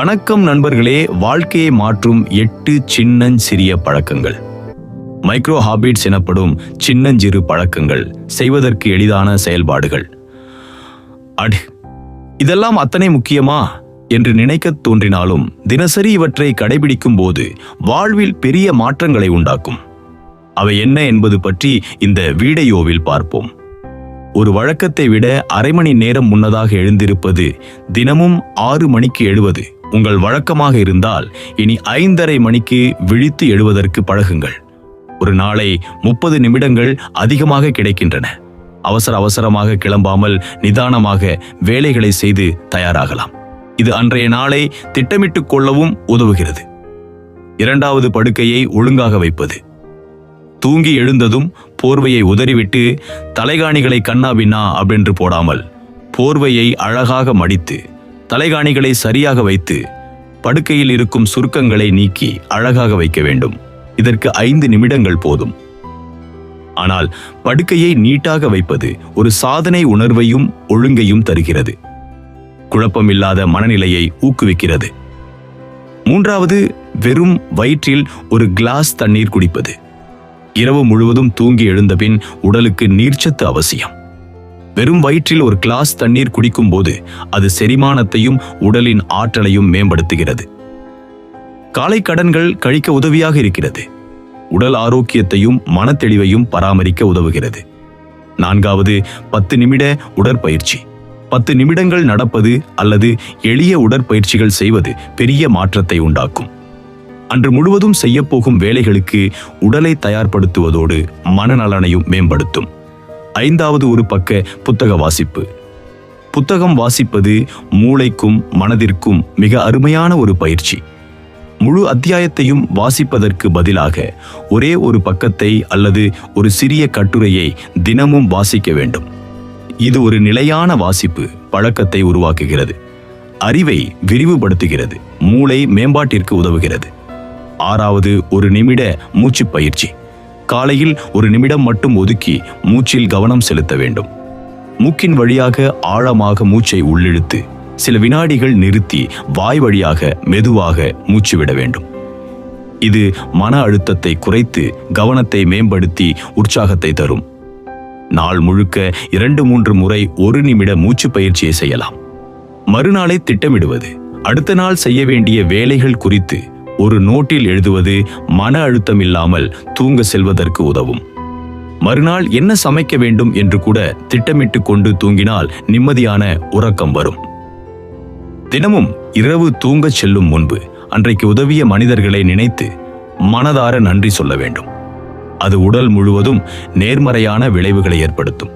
வணக்கம் நண்பர்களே வாழ்க்கையை மாற்றும் எட்டு சின்னஞ்சிறிய பழக்கங்கள். மைக்ரோ ஹாபிட்ஸ் எனப்படும் சின்னஞ்சிறு பழக்கங்கள் செய்வதற்கு எளிதான செயல்பாடுகள். அடு இதெல்லாம் அத்தனை முக்கியமா? என்று நினைக்கத் தோன்றினாலும் தினசரி இவற்றை கடைபிடிக்கும் போது வாழ்வில் பெரிய மாற்றங்களை உண்டாக்கும். அவை என்ன என்பது பற்றி இந்த வீடியோவில் பார்ப்போம். ஒரு வழக்கத்தை விட அரை மணி நேரம் முன்னதாக எழுந்திருப்பது தினமும் ஆறு மணிக்கு எழுவது. உங்கள் வழக்கமாக இருந்தால் இனி ஐந்தரை மணிக்கு விழித்து எழுவதற்கு பழகுங்கள். ஒரு நாளை முப்பது நிமிடங்கள் அதிகமாக கிடைக்கின்றன. அவசர அவசரமாக கிளம்பாமல் நிதானமாக வேலைகளை செய்து தயாராகலாம். இது அன்றைய நாளை திட்டமிட்டுக் கொள்ளவும் உதவுகிறது. இரண்டாவது படுக்கையை ஒழுங்காக வைப்பது. தூங்கி எழுந்ததும் போர்வையை உதறிவிட்டு தலைகாணிகளை கண்ணா பின்னா அப்படின்று போடாமல் போர்வையை அழகாக மடித்து தலைகாணிகளை சரியாக வைத்து படுக்கையில் இருக்கும் சுருக்கங்களை நீக்கி அழகாக வைக்க வேண்டும். இதற்கு ஐந்து நிமிடங்கள் போதும். ஆனால் படுக்கையை நீட்டாக வைப்பது ஒரு சாதனை உணர்வையும் ஒழுங்கையும் தருகிறது. குழப்பமில்லாத மனநிலையை ஊக்குவிக்கிறது. மூன்றாவது வெறும் வயிற்றில் ஒரு கிளாஸ் தண்ணீர் குடிப்பது. இரவு முழுவதும் தூங்கி எழுந்தபின் உடலுக்கு நீர்ச்சத்து அவசியம். வெறும் வயிற்றில் ஒரு கிளாஸ் தண்ணீர் குடிக்கும்போது அது செரிமானத்தையும் உடலின் ஆற்றலையும் மேம்படுத்துகிறது. காலை கடன்கள் கழிக்க உதவியாக இருக்கிறது. உடல் ஆரோக்கியத்தையும் மனத்தெளிவையும் பராமரிக்க உதவுகிறது. நான்காவது பத்து நிமிட உடற்பயிற்சி. பத்து நிமிடங்கள் நடப்பது அல்லது எளிய உடற்பயிற்சிகள் செய்வது பெரிய மாற்றத்தை உண்டாக்கும். அன்று முழுவதும் செய்யப்போகும் வேலைகளுக்கு உடலை தயார்படுத்துவதோடு மனநலனையும் மேம்படுத்தும். ஐந்தாவது ஒரு பக்க புத்தக வாசிப்பு. புத்தகம் வாசிப்பது மூளைக்கும் மனதிற்கும் மிக அருமையான ஒரு பயிற்சி. முழு அத்தியாயத்தையும் வாசிப்பதற்கு பதிலாக ஒரே ஒரு பக்கத்தை அல்லது ஒரு சிறிய கட்டுரையை தினமும் வாசிக்க வேண்டும். இது ஒரு நிலையான வாசிப்பு பழக்கத்தை உருவாக்குகிறது. அறிவை விரிவுபடுத்துகிறது மூளை மேம்பாட்டிற்கு உதவுகிறது. ஆறாவது ஒரு நிமிட மூச்சு பயிற்சி. காலையில் ஒரு நிமிடம் மட்டும் ஒதுக்கி மூச்சில் கவனம் செலுத்த வேண்டும். மூக்கின் வழியாக ஆழமாக மூச்சை உள்ளிழுத்து சில வினாடிகள் நிறுத்தி வாய் வழியாக மெதுவாக மூச்சு விட வேண்டும். இது மன அழுத்தத்தை குறைத்து கவனத்தை மேம்படுத்தி உற்சாகத்தை தரும். நாள் முழுக்க இரண்டு மூன்று முறை ஒரு நிமிட மூச்சு பயிற்சியை செய்யலாம். மறுநாளை திட்டமிடுவது அடுத்த நாள் செய்ய வேண்டிய வேலைகள் குறித்து ஒரு நோட்டில் எழுதுவது மன அழுத்தம் இல்லாமல் தூங்க செல்வதற்கு உதவும். மறுநாள் என்ன சமைக்க வேண்டும் என்று கூட திட்டமிட்டு கொண்டு தூங்கினால் நிம்மதியான உறக்கம் வரும். தினமும் இரவு தூங்கச் செல்லும் முன்பு அன்றைக்கு உதவிய மனிதர்களை நினைத்து மனதார நன்றி சொல்ல வேண்டும். அது உடல் முழுவதும் நேர்மறையான விளைவுகளை ஏற்படுத்தும்.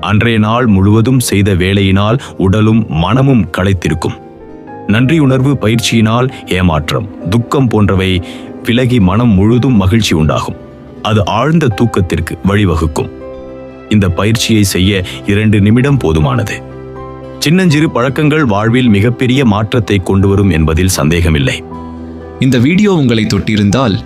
அன்றைய நாள் முழுவதும் செய்த வேலையினால் உடலும் மனமும் களைத்திருக்கும். நன்றியுணர்வு பயிற்சியினால் ஏமாற்றம் துக்கம் போன்றவை விலகி மனம் முழுதும் மகிழ்ச்சி உண்டாகும். அது ஆழ்ந்த தூக்கத்திற்கு வழிவகுக்கும். இந்த பயிற்சியை செய்ய இரண்டு நிமிடம் போதுமானது. சின்னஞ்சிறு பழக்கங்கள் வாழ்வில் மிகப்பெரிய மாற்றத்தை கொண்டு வரும் என்பதில் சந்தேகமில்லை. இந்த வீடியோ உங்களை தொட்டிருந்தால்